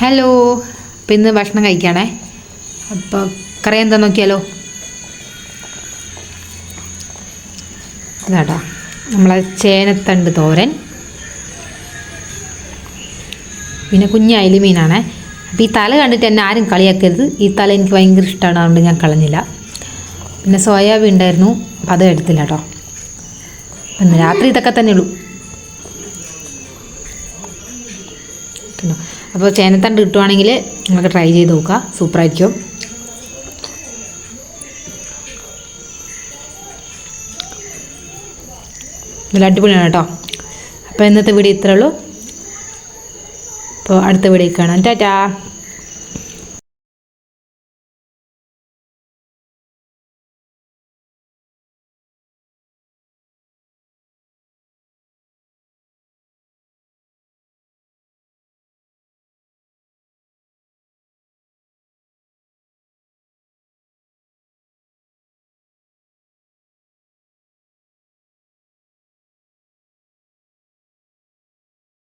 Hello അപ്പം ഇന്ന് ഭക്ഷണം കഴിക്കണേ. അപ്പോൾ കറി എന്താ നോക്കിയാലോ? ഇതാട്ടോ നമ്മളെ ചേനത്തണ്ട് തോരൻ. പിന്നെ കുഞ്ഞ അയില മീനാണേ. അപ്പോൾ ഈ തല കണ്ടിട്ട് എന്നെ ആരും കളിയാക്കരുത്. ഈ തല എനിക്ക് ഭയങ്കര ഇഷ്ടമാണ് അതുകൊണ്ട് ഞാൻ കളഞ്ഞില്ല. പിന്നെ സോയാബീൻ ഉണ്ടായിരുന്നു. അപ്പം അത് എടുത്തില്ല കേട്ടോ രാത്രി ഇതൊക്കെ തന്നെ ഉള്ളൂ കണ്ടോ അപ്പോൾ ചേനത്തണ്ട് കിട്ടുവാണെങ്കിൽ നിങ്ങൾക്ക് ട്രൈ ചെയ്ത് നോക്കുക സൂപ്പറായിരിക്കും നല്ല അടിപൊളിയാണ് കേട്ടോ. അപ്പോൾ ഇന്നത്തെ വീഡിയോ ഇത്രയുള്ളൂ അപ്പോൾ അടുത്ത വീഡിയോ കാണാം. ടാറ്റാ.